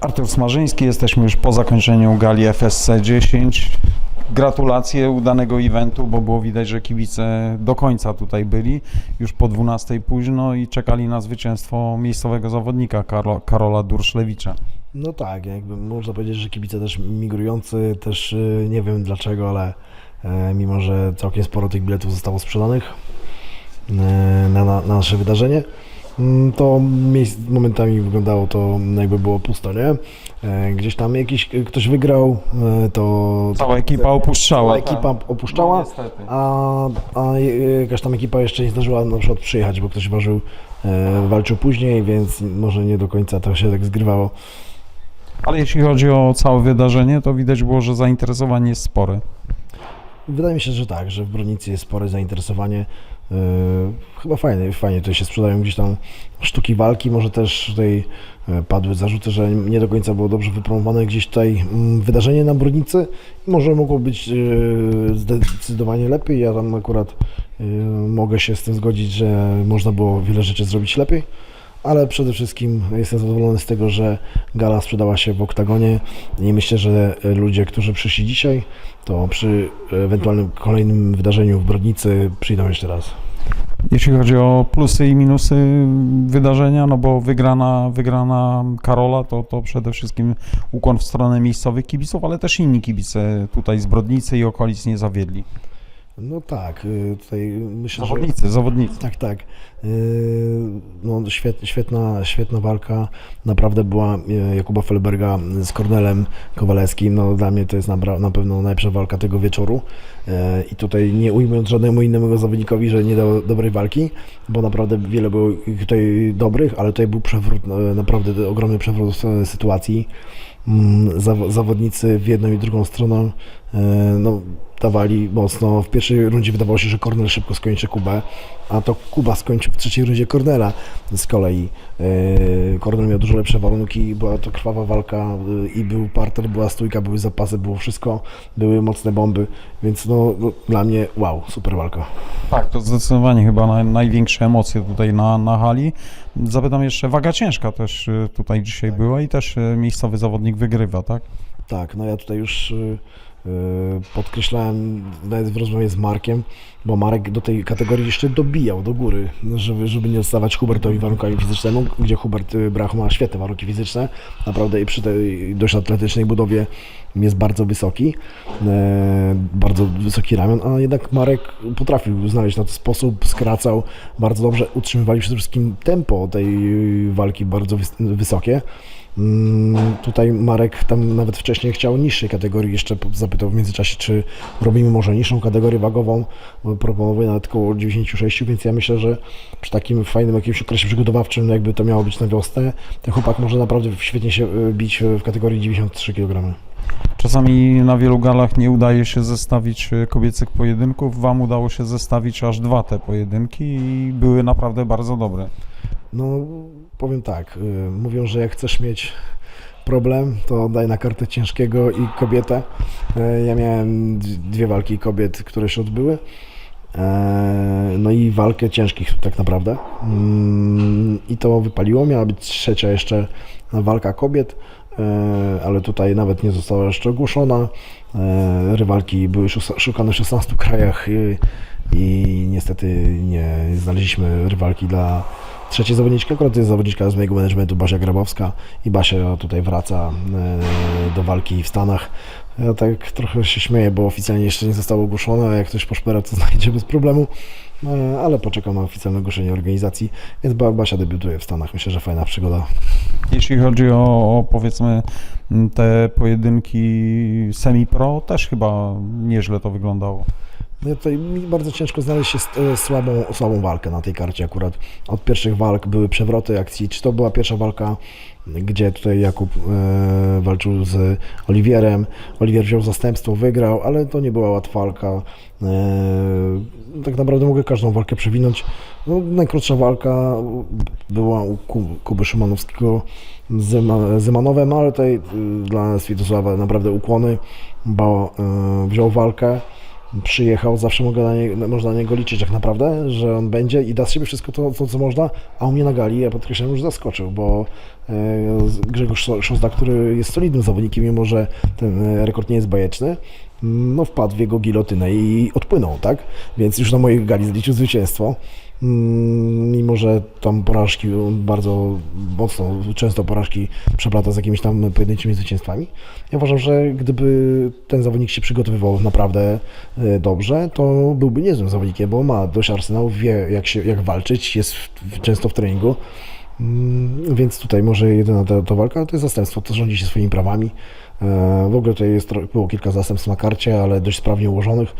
Artur Smarzyński, jesteśmy już po zakończeniu gali FSC 10. Gratulacje udanego eventu, bo było widać, że kibice do końca tutaj byli, już po 12 późno i czekali na zwycięstwo miejscowego zawodnika Karola Durszlewicza. No tak, jakby można powiedzieć, że kibice też migrujący, też y, nie wiem dlaczego, ale e, mimo, że całkiem sporo tych biletów zostało sprzedanych e, na, na, na nasze wydarzenie, to miejsc, momentami wyglądało to jakby było pusto, nie? E, Gdzieś tam jakiś ktoś wygrał, e, to Cała ekipa opuszczała. cała ekipa opuszczała, No, niestety. a, a jakaś tam ekipa jeszcze nie zdążyła na przykład przyjechać, bo ktoś ważył, e, walczył później, więc może nie do końca to się tak zgrywało. Ale jeśli chodzi o całe wydarzenie, to widać było, że zainteresowanie jest spore. Wydaje mi się, że tak, że w Bronicy jest spore zainteresowanie. Chyba fajnie, fajnie tutaj się sprzedają gdzieś tam sztuki walki, może też tutaj e, padły zarzuty, że nie do końca było dobrze wypromowane gdzieś tutaj mm, wydarzenie na Bronicy. Może mogło być e, zdecydowanie lepiej, ja tam akurat e, mogę się z tym zgodzić, że można było wiele rzeczy zrobić lepiej. Ale przede wszystkim jestem zadowolony z tego, że gala sprzedała się w oktagonie i myślę, że ludzie, którzy przyszli dzisiaj, to przy ewentualnym kolejnym wydarzeniu w Brodnicy przyjdą jeszcze raz. Jeśli chodzi o plusy i minusy wydarzenia, no bo wygrana, wygrana Karola, to, to przede wszystkim ukłon w stronę miejscowych kibiców, ale też inni kibice tutaj z Brodnicy i okolic nie zawiedli. No tak, y, tutaj myślę, że... Zawodnicy, zawodnicy. Tak, tak. Yy, No, świet, świetna, świetna walka. Naprawdę była yy, Jakuba Felberga z Kornelem Kowalewskim. No, dla mnie to jest nabra- na pewno najlepsza walka tego wieczoru. I tutaj nie ujmując żadnemu innemu zawodnikowi, że nie dał dobrej walki, bo naprawdę wiele było tutaj dobrych, ale tutaj był przewrót, naprawdę ogromny przewrót sytuacji. Mm, zawo- Zawodnicy w jedną i drugą stronę yy, no, dawali mocno. W pierwszej rundzie wydawało się, że Kornel szybko skończy Kubę, a to Kuba skończył w trzeciej rundzie Kornela. Z kolei Kornel miał dużo lepsze warunki, była to krwawa walka yy, i był parter, była stójka, były zapasy, było wszystko, były mocne bomby, więc no, no dla mnie wow, super walka. Tak, to zdecydowanie chyba naj, największe emocje tutaj na, na hali. Zapytam jeszcze, waga ciężka też tutaj dzisiaj była i też miejscowy zawodnik wygrywa, tak? Tak, no ja tutaj już y, y, podkreślałem nawet w rozmowie z Markiem, bo Marek do tej kategorii jeszcze dobijał do góry, żeby, żeby nie odstawać Hubertowi warunkami fizycznemu, gdzie Hubert y, Brach ma świetne warunki fizyczne, naprawdę i przy tej dość atletycznej budowie jest bardzo wysoki, e, bardzo wysoki ramion, a jednak Marek potrafił znaleźć na to sposób, skracał bardzo dobrze, utrzymywali przede wszystkim tempo tej walki bardzo wys- wysokie. Mm, Tutaj Marek tam nawet wcześniej chciał niższej kategorii, jeszcze zapytał w międzyczasie, czy robimy może niższą kategorię wagową, bo proponował nawet około 96, więc ja myślę, że przy takim fajnym jakimś okresie przygotowawczym, jakby to miało być na wiosnę, ten chłopak może naprawdę świetnie się y, bić w kategorii 93 kg. Czasami na wielu galach nie udaje się zestawić y, kobiecych pojedynków. Wam udało się zestawić aż dwa te pojedynki i były naprawdę bardzo dobre. No, powiem tak, y, mówią, że jak chcesz mieć problem, to daj na kartę ciężkiego i kobietę. E, Ja miałem dwie walki kobiet, które się odbyły. E, No i walkę ciężkich tak naprawdę. Mm, I to wypaliło. Miała być trzecia jeszcze walka kobiet, e, ale tutaj nawet nie została jeszcze ogłoszona. Rywalki były szukane w 16 krajach i, i niestety nie znaleźliśmy rywalki dla trzeciej zawodniczki. Akurat jest zawodniczka z mojego managementu Basia Grabowska i Basia tutaj wraca e, do walki w Stanach. Ja tak trochę się śmieję, bo oficjalnie jeszcze nie zostało ogłoszone, a jak ktoś poszpera, to znajdzie bez problemu. E, Ale poczekam na oficjalne ogłoszenie organizacji, więc Ba- Basia debiutuje w Stanach. Myślę, że fajna przygoda. Jeśli chodzi o, o powiedzmy te pojedynki semi-pro, też chyba nieźle to wyglądało. Tutaj mi bardzo ciężko znaleźć się e, słabą, słabą walkę na tej karcie akurat. Od pierwszych walk były przewroty akcji. Czy to była pierwsza walka, gdzie tutaj Jakub e, walczył z Oliwierem. Oliwier wziął zastępstwo, wygrał, ale to nie była łatwa walka. E, tak naprawdę mogę każdą walkę przewinąć. No, najkrótsza walka była u Ku- Kuby Szymanowskiego z Zymanowem, ale tutaj y, dla Światosława naprawdę ukłony, bo y, wziął walkę. Przyjechał, zawsze mogę na nie, można na niego liczyć tak naprawdę, że on będzie i da z siebie wszystko to, to co można, a u mnie na gali, ja podkreślam, już zaskoczył, bo e, Grzegorz Szo- Szozda, który jest solidnym zawodnikiem, mimo że ten e, rekord nie jest bajeczny, no wpadł w jego gilotynę i odpłynął, tak? Więc już na mojej gali zliczył zwycięstwo. Mm, Mimo, że tam porażki on bardzo mocno, często porażki przeplata z jakimiś tam pojedynczymi zwycięstwami. Ja uważam, że gdyby ten zawodnik się przygotowywał naprawdę e, dobrze, to byłby niezłym zawodnikiem, bo ma dość arsenału, wie jak, się, jak walczyć, jest w, często w treningu. Mm, Więc tutaj może jedyna ta, walka to jest zastępstwo, to rządzi się swoimi prawami. E, W ogóle tutaj jest, było kilka zastępstw na karcie, ale dość sprawnie ułożonych.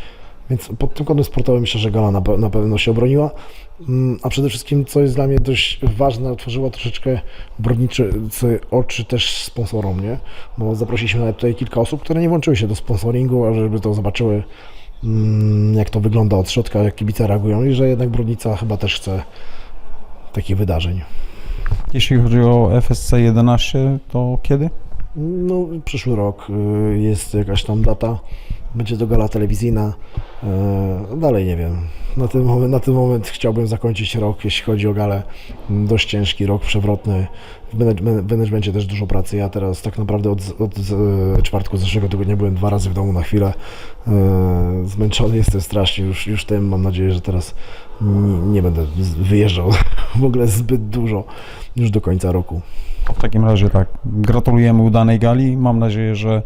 Więc pod tym kątem sportowym myślę, że Gala na, na pewno się obroniła. Mm, A przede wszystkim, co jest dla mnie dość ważne, otworzyła troszeczkę brodnicze oczy też sponsorom, nie? Bo zaprosiliśmy nawet tutaj kilka osób, które nie włączyły się do sponsoringu, a żeby to zobaczyły, mm, jak to wygląda od środka, jak kibice reagują i że jednak Brodnica chyba też chce takich wydarzeń. Jeśli chodzi o FSC 11, to kiedy? No, przyszły rok y, jest jakaś tam data, będzie to gala telewizyjna. y, Dalej nie wiem. Na ten, moment, na ten moment chciałbym zakończyć rok, jeśli chodzi o galę. Mm, Dość ciężki rok, przewrotny. W managemencie też dużo pracy. Ja teraz tak naprawdę od, od z- czwartku zeszłego tygodnia byłem dwa razy w domu na chwilę. Y, Zmęczony jestem strasznie już, już tym. Mam nadzieję, że teraz nie, nie będę wyjeżdżał w ogóle zbyt dużo już do końca roku. W takim razie tak, gratulujemy udanej gali. Mam nadzieję, że e,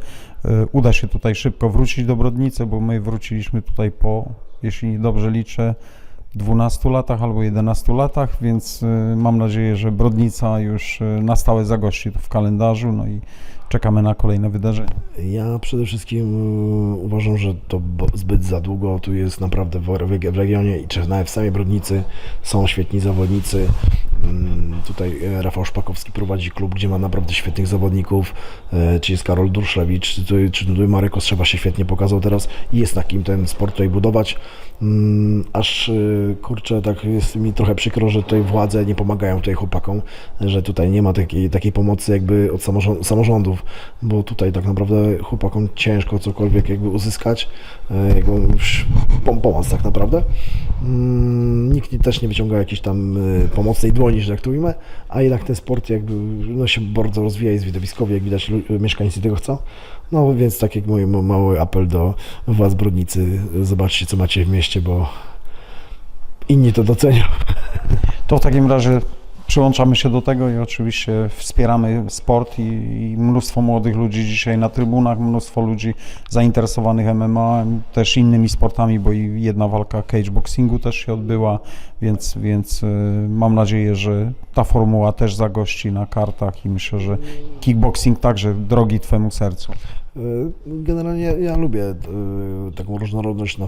uda się tutaj szybko wrócić do Brodnicy, bo my wróciliśmy tutaj po, jeśli dobrze liczę, 12 latach albo 11 latach, więc e, mam nadzieję, że Brodnica już e, na stałe zagości w kalendarzu, no i czekamy na kolejne wydarzenia. Ja przede wszystkim y, uważam, że to zbyt za długo. Tu jest naprawdę w, regionie i nawet w samej Brodnicy są świetni zawodnicy. Mm, Tutaj e, Rafał Szpakowski prowadzi klub, gdzie ma naprawdę świetnych zawodników. E, Czy jest Karol Durszlewicz, czy, czy Marek Ostrzewa się świetnie pokazał teraz i jest na kim ten sport tutaj budować. Mm, Aż y, kurczę, tak jest mi trochę przykro, że tutaj władze nie pomagają tutaj chłopakom, że tutaj nie ma takiej, takiej pomocy jakby od samorząd, samorządów, bo tutaj tak naprawdę chłopakom ciężko cokolwiek jakby uzyskać, e, pom- pomoc tak naprawdę. Mm, Nikt też nie wyciąga jakiejś tam y, pomocnej dłoni, że tak to ujmę, a jednak ten sport jakby no, się bardzo rozwija, jest widowiskowy, jak widać mieszkańcy tego chcą. No więc tak jak mój ma- mały apel do władz Brodnicy, zobaczcie co macie w mieście, bo inni to docenią. To w takim razie przyłączamy się do tego i oczywiście wspieramy sport i, i mnóstwo młodych ludzi dzisiaj na trybunach, mnóstwo ludzi zainteresowanych MMA, też innymi sportami, bo jedna walka cageboxingu też się odbyła, więc, więc y, mam nadzieję, że ta formuła też zagości na kartach i myślę, że kickboxing także drogi Twemu sercu. Y, Generalnie ja lubię y, taką różnorodność,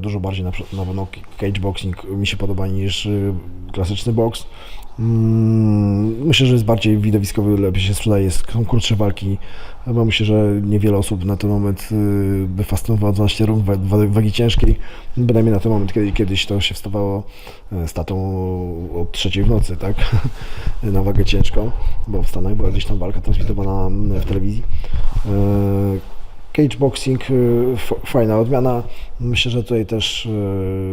dużo bardziej na, pewno cage boxing mi się podoba niż klasyczny boks. Mm, Myślę, że jest bardziej widowiskowy, lepiej się sprzedaje, są krótsze walki. Chyba myślę, że niewiele osób na ten moment y, by fascynowało 12 rund wa- wa- wagi ciężkiej. Bynajmniej na ten moment, kiedy kiedyś to się wstawało e, z tatą o trzeciej w nocy, tak? na wagę ciężką, bo w Stanach była gdzieś tam walka transmitowana mm, w telewizji. E, Cage boxing, y, fajna odmiana. Myślę, że tutaj też y,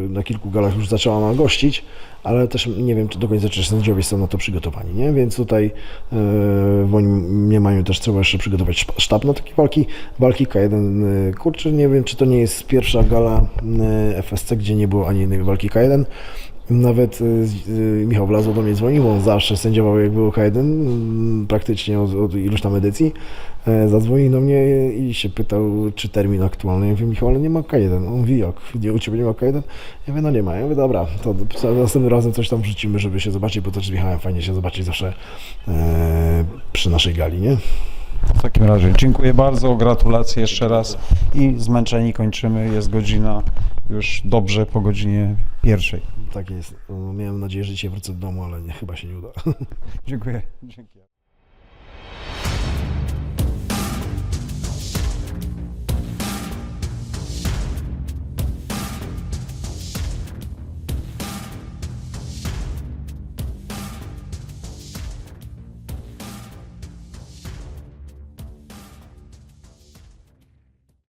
na kilku galach już zaczęła ona gościć, ale też nie wiem, czy do końca czy sędziowie są na to przygotowani, nie? Więc tutaj y, w moim mniemaniu też trzeba jeszcze przygotować sztab na takie walki. Walki K1, y, kurczę, nie wiem, czy to nie jest pierwsza gala FSC, gdzie nie było ani jednej walki K1. Nawet y, y, Michał Wlazło do mnie dzwonił, bo on zawsze sędziował jak było K1, mm, praktycznie od, od iluś tam edycji. E, Zadzwonił do mnie i się pytał, czy termin aktualny. Ja mówię, Michał, ale nie ma K1. On mówi, jak? Nie, u Ciebie nie ma K1? Ja mówię, no nie ma. Ja mówię, dobra, to następnym razem coś tam wrzucimy, żeby się zobaczyć, bo też z Michałem fajnie się zobaczyć zawsze e, przy naszej gali, nie? W takim razie dziękuję bardzo, gratulacje jeszcze raz i zmęczeni kończymy, jest godzina już dobrze po godzinie pierwszej. Tak jest. No, Miałem nadzieję, że dzisiaj wrócę do domu, ale nie, chyba się nie uda. Dziękuję. Dzięki.